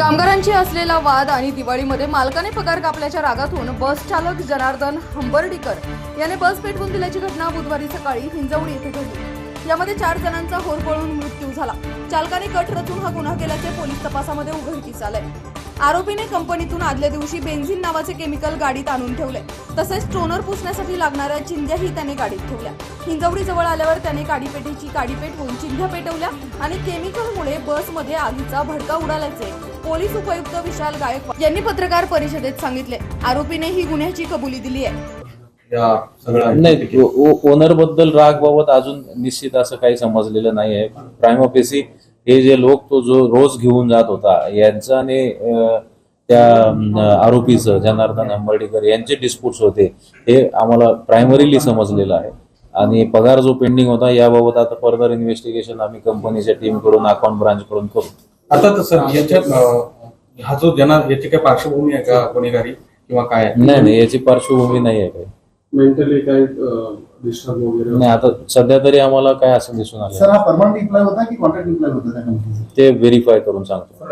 कामगारांशी असलेला वाद आणि दिवाळीमध्ये मालकाने पगार कापल्याच्या रागातून बस चालक जनार्दन हंबर्डीकर याने बस पेटवून दिल्याची घटना बुधवारी सकाळी हिंजवडी येथे घडली. यामध्ये चार जणांचा होरपळून मृत्यू झाला. चालकाने कट रचून हा गुन्हा केल्याचे पोलीस तपासामध्ये उघडकीस आलंय. आरोपीने कंपनीतून आदल्या दिवशी बेन्झिन नावाचे केमिकल गाडीत आणून ठेवले. तसेच टोनर पुसण्यासाठी लागणाऱ्या चिंध्याही त्याने गाडीत ठेवल्या. हिंजवडी जवळ आल्यावर त्याने काडीपेटीची काडी पेटवून चिंध्या पेटवल्या आणि केमिकलमुळे बसमध्ये आगीचा भडका उडाल्याचे पोलीस उपायुक्त विशाल गायकवाड यांनी पत्रकार परिषदेत सांगितले. आरोपीने ही गुन्ह्याची कबुली दिली आहे. नाही ओनरबद्दल राग बाबत अजून निश्चित असं काही समजलेलं नाही आहे प्रायमोपेसी हे जे लोक तो जो रोज घेऊन जात होता यांचं आणि त्या आरोपीचं जनार्दन अंबर्डीकर यांचे डिस्प्यूट्स होते हे आम्हाला प्रायमरीली समजलेलं आहे. आणि पगार जो पेंडिंग होता याबाबत आता फर्दर इन्व्हेस्टिगेशन आम्ही कंपनीच्या टीमकडून अकाउंट ब्रांचकडून करू. आता तर सर याच्यात हा जो जना याची काय पार्श्वभूमी आहे का गुन्हेगारी किंवा काय? नाही नाही याची पार्श्वभूमी नाही आहे काही. मेंटली काही डिस्टर्ब वगैरे नाही आता सध्या तरी आम्हाला काय असं दिसून सर आलं हा परमनंट इम्प्लॉय होता की कॉन्ट्रॅक्ट इम्प्लॉय होता त्या कंपनीचा ते व्हेरीफाय करून सांगतो.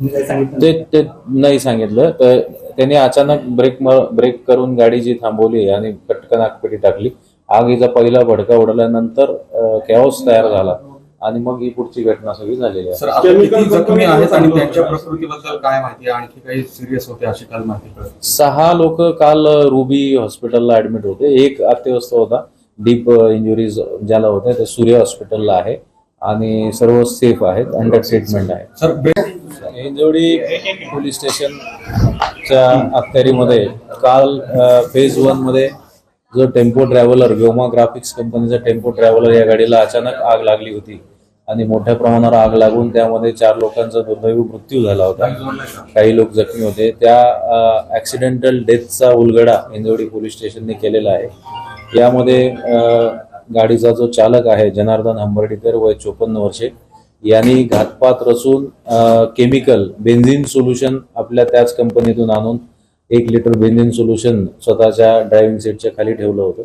ते नाही. ते नाही सांगितलं. तर त्यांनी अचानक ब्रेक ब्रेक करून गाडी जी थांबवली आणि पटकन आगपेटी टाकली. आगीचा पहिला भडका उडल्यानंतर कॅओस तयार झाला. आणि मग ही पुढची घटना सगळी झालेली आहे. सर आता किती जखमी आहेत आणि त्यांच्या प्रकृतीबद्दल काय माहिती आहे? आणखी काही सिरियस होते अशी काल माहिती सहा लोक काल रुबी हॉस्पिटलला ऍडमिट होते. एक अत्यवस्थ होता. डीप इंजुरीज ज्याला होते ते सूर्य हॉस्पिटलला आहे. आणि सर्व सेफ आहेत अंडर ट्रीटमेंट आहे. सर बे- हिंजवडी पोलीस स्टेशनच्या अखत्यारीमध्ये काल फेज वनमध्ये जो टेम्पो ट्रॅव्हलर व्योमा ग्राफिक्स कंपनीचा टेम्पो ट्रॅव्हलर या गाडीला अचानक आग लागली होती. आणि मोठ्या प्रमाणावर आग लागून त्यामध्ये चार लोकांचा दुर्दैवी मृत्यू झाला होता. काही लोक जखमी होते. त्या ऍक्सिडेंटल डेथचा उलगडा हिंजवडी पोलीस स्टेशनने केलेला आहे. यामध्ये गाडीचा जो चालक आहे जनार्दन हंबर्डीकर वय चोपन्न वर्षे यांनी घातपात रचून केमिकल बेन्झिन सोल्युशन आपल्या त्याच कंपनीतून आणून एक लिटर बेन्झिन सोल्युशन स्वतःच्या ड्रायव्हिंग सीटच्या खाली ठेवलं होतं.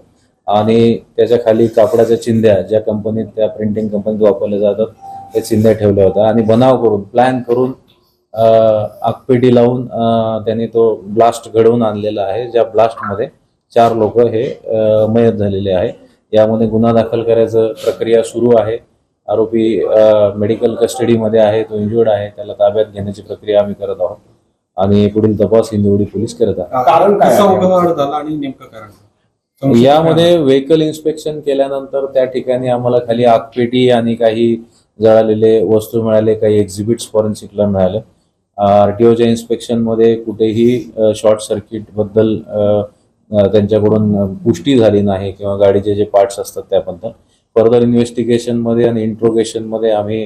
आणि त्याच्याखाली कापडाच्या चिंध्या ज्या कंपनीत त्या प्रिंटिंग कंपनीत वापरल्या जातात त्या चिंध्या ठेवल्या होत्या. आणि बनाव करून प्लॅन करून अं, आगपेटी लावून त्यांनी तो ब्लास्ट घडवून आणलेला आहे. ज्या ब्लास्टमध्ये चार लोक हे मयत झालेले आहे. यामध्ये गुन्हा दाखल करायचं प्रक्रिया सुरू आहे. आरोपी मेडिकल कस्टडीमध्ये आहे. तो इंजुर्ड आहे. त्याला ताब्यात घेण्याची प्रक्रिया आम्ही करत आहोत. आणि पुढील तपास हिंदवडी पोलीस करत आहेत. कारण कसा उघड झाला आणि नेमकं कारण काय? यामध्ये व्हेकल इन्स्पेक्शन केल्यानंतर त्या ठिकाणी आम्हाला खाली आगपेटी आणि काही जळालेले वस्तू मिळाले काही एक्झिबिट्स फॉरेन्सिकला मिळाले. आरटीओच्या इन्स्पेक्शनमध्ये कुठेही शॉर्ट सर्किटबद्दल त्यांच्याकडून पुष्टी झाली नाही किंवा गाडीचे जे पार्ट्स असतात त्याबद्दल. फर्दर इन्व्हेस्टिगेशनमध्ये आणि इंट्रोगेशनमध्ये आम्ही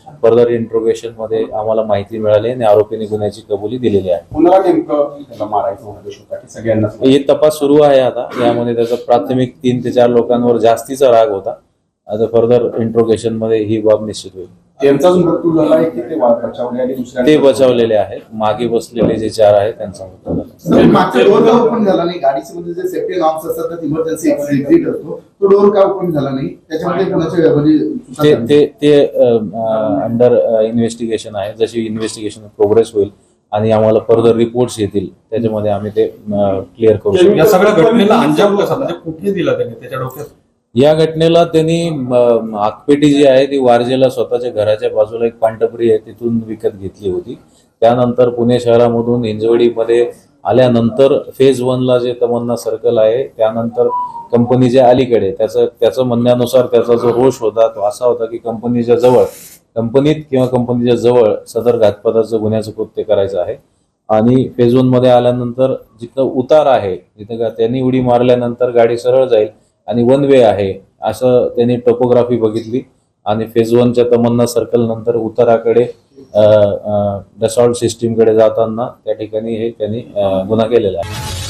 फर्दर इंट्रोगेशनमध्ये आम्हाला माहिती मिळाली आणि आरोपीने गुन्ह्याची कबुली दिलेली आहे. कुणाला नेमकं त्याला मारायचं उद्देश होता की सगळ्यांना हे तपास सुरू आहे आता. यामध्ये त्याचा प्राथमिक तीन ते चार लोकांवर जास्तीचा राग होता. आता फर्दर इंट्रोगेशनमध्ये ही बाब निश्चित होईल. त्यांचाच मृत्यू झालाय की ते बचावले आणि दुसऱ्या ते बचावलेले आहेत. मागे बसलेले जे चार आहेत त्यांचा मृत्यू झाला. सर मागच्या डोर ओपन झाला नाही? गाडीचे मध्ये जे सेफ्टी नॉर्म्स असतात त्यात इमर्जन्सी एक्झिट असतो. तो डोर का ओपन झाला नाही? त्याच्यामध्ये कुणाच्या म्हणजे ते? ते ते अंडर इन्व्हेस्टिगेशन आहे. जशी इन्व्हेस्टिगेशन प्रोग्रेस होईल आणि आम्हाला फर्दर रिपोर्ट्स येतील त्याच्यामध्ये आम्ही ते क्लिअर करू शकतो. या सगळ्या घटनेला अंजाम कसा? म्हणजे कुठे दिला त्यांनी? त्याच्या डोक्यात? या घटनेला त्यांनी म, आगपेटी जी आहे ती वारजेला स्वतःच्या घराच्या बाजूला एक पांटपरी आहे तिथून विकत घेतली होती. त्यानंतर पुणे शहरामधून हिंजवडीमध्ये आल्यानंतर फेज वनला जे तमन्ना सर्कल आहे त्यानंतर कंपनीच्या अलीकडे त्याचं त्याचं म्हणण्यानुसार त्याचा जो रोष होता तो असा होता की कंपनीच्या जवळ कंपनीत किंवा कंपनीच्या जवळ सदर घातपाताचं गुन्ह्याचं कृत्य करायचं आहे. आणि फेज वनमध्ये आल्यानंतर जिथं उतार आहे जिथं का त्यांनी उडी मारल्यानंतर गाडी सरळ जाईल आणि वन वे आहे असं त्यांनी टोपोग्राफी बघितली. आणि फेज वनच्या तमन्ना सर्कल नंतर उताराकडे डसॉल्ट सिस्टीमकडे जाताना त्या ठिकाणी हे त्यांनी गुन्हा केलेला आहे.